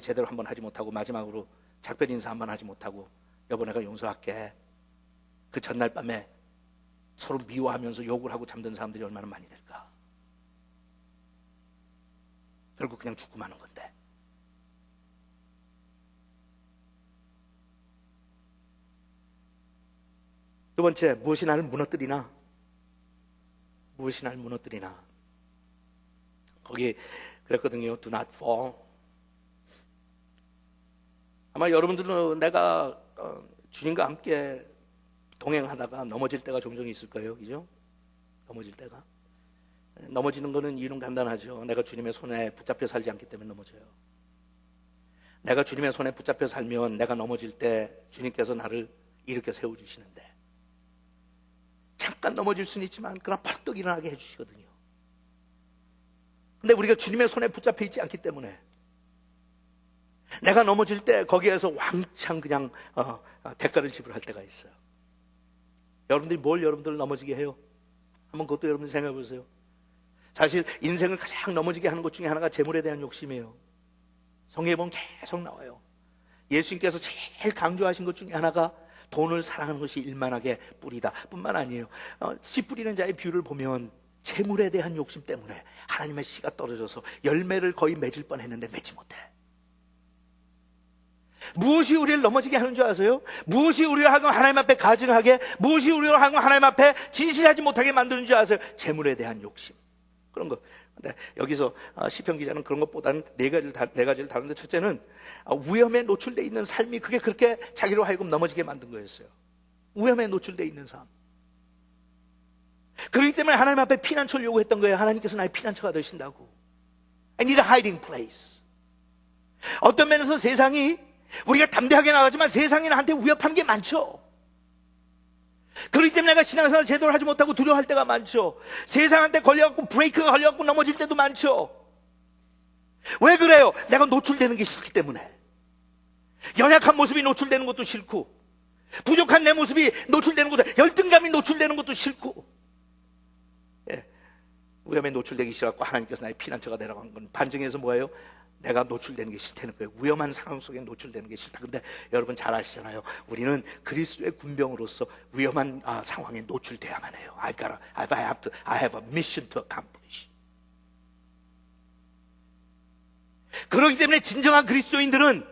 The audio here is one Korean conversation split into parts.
제대로 한번 하지 못하고 마지막으로 작별 인사 한번 하지 못하고 여보 내가 용서할게. 그 전날 밤에 서로 미워하면서 욕을 하고 잠든 사람들이 얼마나 많이 될까? 결국 그냥 죽고 마는 건데. 두 번째, 무엇이 나를 무너뜨리나? 무엇이 나를 무너뜨리나? 거기 그랬거든요. Do not fall. 아마 여러분들은 내가 어, 주님과 함께 동행하다가 넘어질 때가 종종 있을 거예요. 그죠? 넘어질 때가. 넘어지는 거는 이유는 간단하죠. 내가 주님의 손에 붙잡혀 살지 않기 때문에 넘어져요. 내가 주님의 손에 붙잡혀 살면 내가 넘어질 때 주님께서 나를 일으켜 세워주시는데 잠깐 넘어질 수는 있지만 그러나 벌떡 일어나게 해주시거든요. 근데 우리가 주님의 손에 붙잡혀 있지 않기 때문에 내가 넘어질 때 거기에서 왕창 그냥 어, 어, 대가를 지불할 때가 있어요. 여러분들이 뭘 여러분들 넘어지게 해요? 한번 그것도 여러분 생각해 보세요. 사실 인생을 가장 넘어지게 하는 것 중에 하나가 재물에 대한 욕심이에요. 성경에 보면 계속 나와요. 예수님께서 제일 강조하신 것 중에 하나가 돈을 사랑하는 것이 일만하게 뿌리다 뿐만 아니에요. 어, 씨 뿌리는 자의 비유를 보면 재물에 대한 욕심 때문에 하나님의 씨가 떨어져서 열매를 거의 맺을 뻔했는데 맺지 못해. 무엇이 우리를 넘어지게 하는 줄 아세요? 무엇이 우리를 하고 하나님 앞에 가증하게, 무엇이 우리를 하고 하나님 앞에 진실하지 못하게 만드는 줄 아세요? 재물에 대한 욕심. 그런 거. 근데 여기서 아, 시편 기자는 그런 것보다는 네 가지를 다, 네 가지를 다루는데 첫째는 아, 위험에 노출돼 있는 삶이 그게 그렇게 자기로 하여금 넘어지게 만든 거였어요. 위험에 노출돼 있는 삶. 그렇기 때문에 하나님 앞에 피난처를 요구했던 거예요. 하나님께서 나의 피난처가 되신다고. I need a hiding place. 어떤 면에서 세상이 우리가 담대하게 나가지만 세상에 나한테 위협하는 게 많죠. 그렇기 때문에 내가 신앙생활 제대로 하지 못하고 두려워할 때가 많죠. 세상한테 걸려갖고 브레이크가 걸려갖고 넘어질 때도 많죠. 왜 그래요? 내가 노출되는 게 싫기 때문에. 연약한 모습이 노출되는 것도 싫고, 부족한 내 모습이 노출되는 것도, 열등감이 노출되는 것도 싫고, 예. 위험에 노출되기 싫어갖고 하나님께서 나의 피난처가 되라고 건 반증해서 뭐예요? 내가 노출되는 게 싫다는 거예요. 위험한 상황 속에 노출되는 게 싫다. 근데 여러분 잘 아시잖아요. 우리는 그리스도의 군병으로서 위험한 아, 상황에 노출돼야만 해요. I've got a, I have to, I have a mission to accomplish. 그렇기 때문에 진정한 그리스도인들은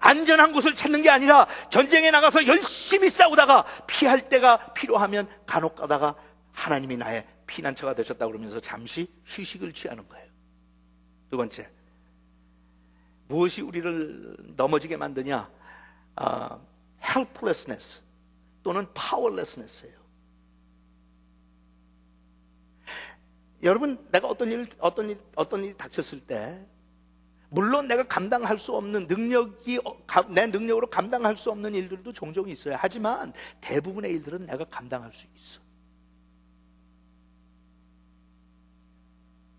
안전한 곳을 찾는 게 아니라 전쟁에 나가서 열심히 싸우다가 피할 때가 필요하면 간혹 가다가 하나님이 나의 피난처가 되셨다 그러면서 잠시 휴식을 취하는 거예요. 두 번째, 무엇이 우리를 넘어지게 만드냐? 아, helplessness 또는 powerlessness예요. 여러분, 내가 어떤 일, 어떤 일, 어떤 일이 닥쳤을 때, 물론 내가 감당할 수 없는 능력이, 어, 내 능력으로 감당할 수 없는 일들도 종종 있어요. 하지만 대부분의 일들은 내가 감당할 수 있어.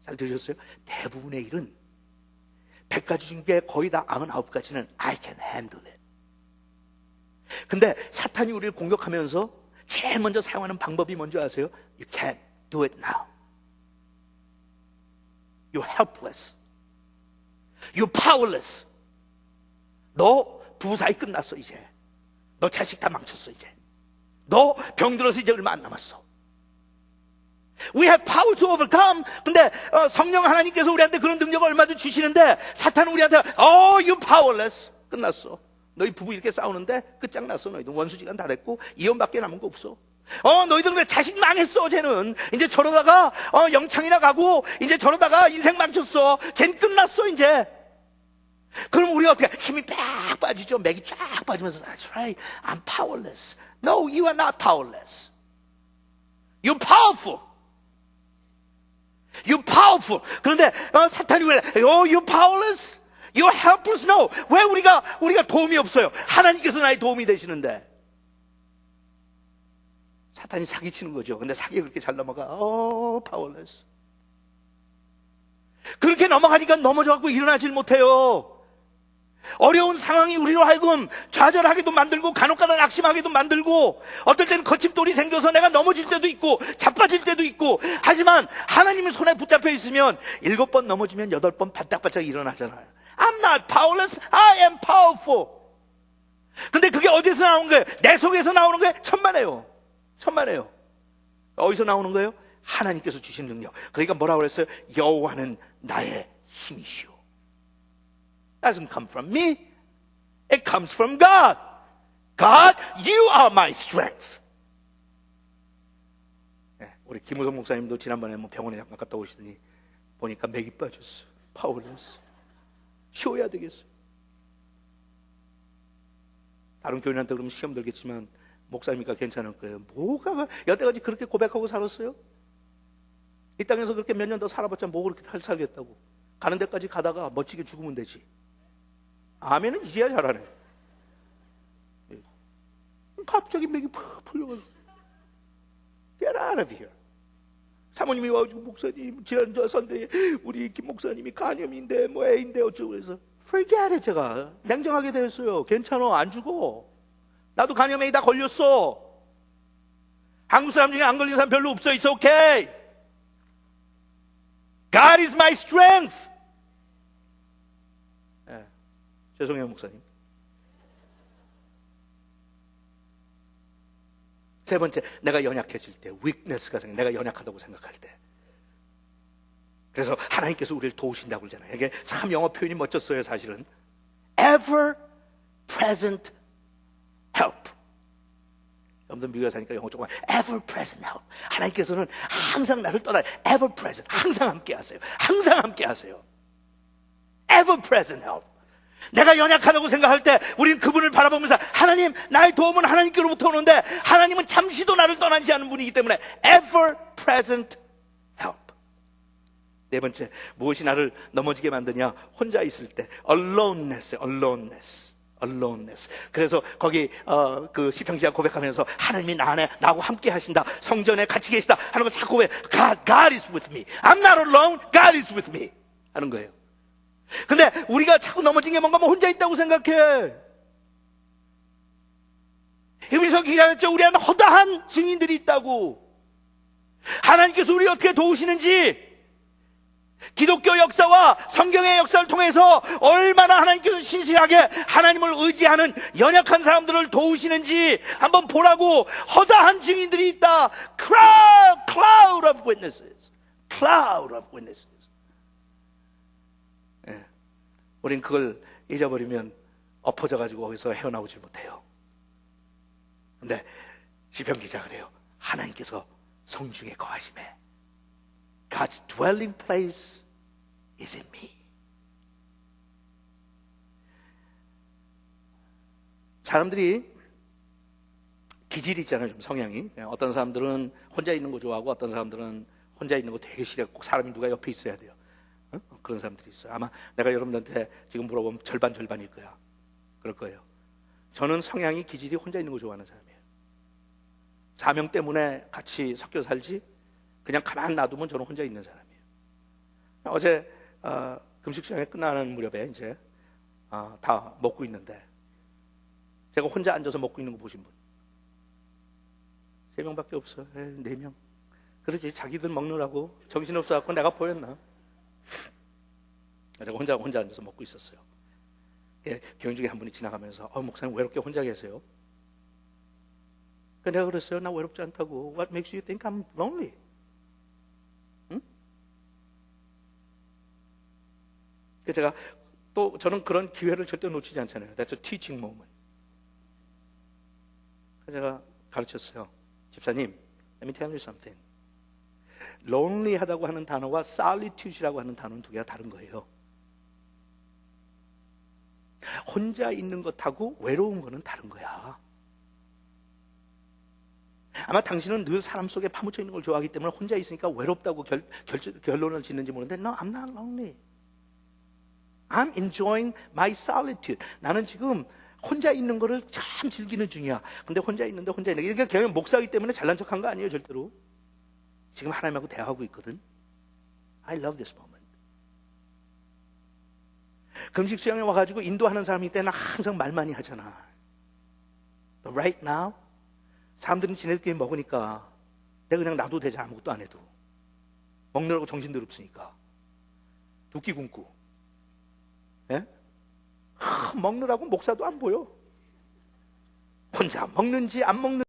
잘 들으셨어요? 대부분의 일은 100가지 중에 거의 다 99가지는 I can handle it. 근데 사탄이 우리를 공격하면서 제일 먼저 사용하는 방법이 뭔지 아세요? You can't do it now. You're helpless. You're powerless. 너 부사이 끝났어, 이제. 너 자식 다 망쳤어, 이제. 너 병들어서 이제 얼마 안 남았어. We have power to overcome. 근데 어, 성령 하나님께서 우리한테 그런 능력을 얼마든지 주시는데 사탄은 우리한테 Oh, you powerless. 끝났어. 너희 부부 이렇게 싸우는데 끝장났어. 너희들 원수지간 다 됐고 이혼밖에 남은 거 없어. 어, 너희들은 자식 망했어, 쟤는. 이제 저러다가, 어, 영창이나 가고, 이제 저러다가 인생 망쳤어. 쟤는 끝났어, 이제. 그럼 우리가 어떻게, 힘이 빡 빠지죠? 맥이 쫙 빠지면서, That's right. I'm powerless. No, you are not powerless. You're powerful. You powerful. 그런데 어, 사탄이 왜? Oh, you powerless. You're helpless. No. 왜 우리가 우리가 도움이 없어요? 하나님께서 나의 도움이 되시는데. 사탄이 사기치는 거죠. 근데 사기 그렇게 잘 넘어가. Oh, powerless. 그렇게 넘어가니까 넘어져갖고 일어나질 못해요. 어려운 상황이 우리로 하여금 좌절하게도 만들고 간혹가다 낙심하게도 만들고 어떨 때는 거침돌이 생겨서 내가 넘어질 때도 있고 자빠질 때도 있고 하지만 하나님의 손에 붙잡혀 있으면 일곱 번 넘어지면 여덟 번 바짝바짝 일어나잖아요. I'm not powerless. I am powerful. 근데 그게 어디서 나오는 거예요? 내 속에서 나오는 거예요? 천만에요. 천만에요. 어디서 나오는 거예요? 하나님께서 주신 능력. 그러니까 뭐라고 그랬어요? 여호와는 나의 힘이시오. Doesn't come from me. It comes from God. God, you are my strength. 네, 우리 김우성 목사님도 지난번에 뭐 병원에 잠깐 갔다 오시더니 보니까 맥이 빠졌어. 파워레스. 쉬어야 되겠어. 다른 교인한테 그러면 시험 들겠지만 목사님이니까 괜찮을 거예요. 뭐가 여태까지 그렇게 고백하고 살았어요? 이 땅에서 그렇게 몇 년 더 살아봤자 뭐 그렇게 잘 살겠다고. 가는 데까지 가다가 멋지게 죽으면 되지. 아멘은 이제야 잘하네. 예. 갑자기 맥이 팍 풀려가지고. Get out of here. 사모님이 와가지고 목사님 지난 저 선대에 우리 김 목사님이 간염인데 뭐 애인데 어쩌고 해서 forget it 제가 냉정하게 대했어요. 괜찮아 안 죽어. 나도 간염에 다 걸렸어. 한국 사람 중에 안 걸린 사람 별로 없어. It's okay. God is my strength. 예, 죄송해요 목사님. 세 번째, 내가 연약해질 때, weakness가 생겨, 내가 연약하다고 생각할 때. 그래서 하나님께서 우리를 도우신다고 그러잖아요. 이게 참 영어 표현이 멋졌어요, 사실은. ever present help. 여러분들 미국에 사니까 영어 조금 ever present help. 하나님께서는 항상 나를 떠나 ever present, 항상 함께 하세요. 항상 함께 하세요. ever present help. 내가 연약하다고 생각할 때 우리는 그분을 바라보면서 하나님 나의 도움은 하나님께로부터 오는데 하나님은 잠시도 나를 떠나지 않은 분이기 때문에 ever present help. 네 번째 무엇이 나를 넘어지게 만드냐 혼자 있을 때 aloneness, aloneness. aloneness. 그래서 거기 어, 그 기자 고백하면서 하나님이 나 안에 나하고 함께 하신다. 성전에 같이 계시다 하는 걸 자꾸 왜 God, God is with me. I'm not alone. God is with me. 하는 거예요. 근데 우리가 자꾸 넘어진 게 뭔가 뭐 혼자 있다고 생각해. 여기서 기자였죠. 우리 안에 허다한 증인들이 있다고. 하나님께서 우리 어떻게 도우시는지 기독교 역사와 성경의 역사를 통해서 얼마나 하나님께서 신실하게 하나님을 의지하는 연약한 사람들을 도우시는지 한번 보라고 허다한 증인들이 있다. Cloud, cloud of witnesses. Cloud of witnesses. 예. 우린 그걸 잊어버리면 엎어져 가지고 거기서 헤어나오지 못해요. 근데 시편 기자 그래요. 하나님께서 성중에 거하심에 God's dwelling place is in me. 사람들이 기질이 있잖아요, 좀 성향이. 어떤 사람들은 혼자 있는 거 좋아하고 어떤 사람들은 혼자 있는 거 되게 싫어. 꼭 사람이 누가 옆에 있어야 돼요. 어? 그런 사람들이 있어요. 아마 내가 여러분들한테 지금 물어보면 절반 절반일 거야. 그럴 거예요. 저는 성향이 기질이 혼자 있는 거 좋아하는 사람이에요. 사명 때문에 같이 섞여 살지 그냥 가만 놔두면 저는 혼자 있는 사람이에요. 어제 어, 금식 시간에 끝나는 무렵에 이제 어, 다 먹고 있는데 제가 혼자 앉아서 먹고 있는 거 보신 분? 세 명밖에 없어. 에, 네 명. 그러지 자기들 먹느라고 정신 없어 갖고 내가 보였나? 제가 혼자 혼자 앉아서 먹고 있었어요. 예, 교인 중에 한 분이 지나가면서 어, 목사님 외롭게 혼자 계세요? 그 내가 그랬어요. 나 외롭지 않다고. What makes you think I'm lonely? 그 제가 또 저는 그런 기회를 절대 놓치지 않잖아요. That's a teaching moment. 제가 가르쳤어요. 집사님, let me tell you something. lonely하다고 하는 단어와 solitude라고 하는 단어는 두 개가 다른 거예요. 혼자 있는 것하고 외로운 거는 다른 거야. 아마 당신은 늘 사람 속에 파묻혀 있는 걸 좋아하기 때문에 혼자 있으니까 외롭다고 결, 결, 결 론을 짓는지 모르는데 No, I'm not lonely. I'm enjoying my solitude. 나는 지금 혼자 있는 거를 참 즐기는 중이야. 근데 혼자 있는데 혼자 있는 게 이게 그냥 목사이기 때문에 잘난 척한 거 아니에요, 절대로. 지금 하나님하고 대화하고 있거든. I love this moment. 금식 수양에 와가지고 인도하는 사람이 때는 항상 말 많이 하잖아. But right now, 사람들은 지네들끼리 먹으니까 내가 그냥 놔도 되지 아무것도 안 해도. 먹느라고 정신들 없으니까. 두끼 굶고. 예? 먹느라고 목사도 안 보여. 혼자 먹는지 안 먹는지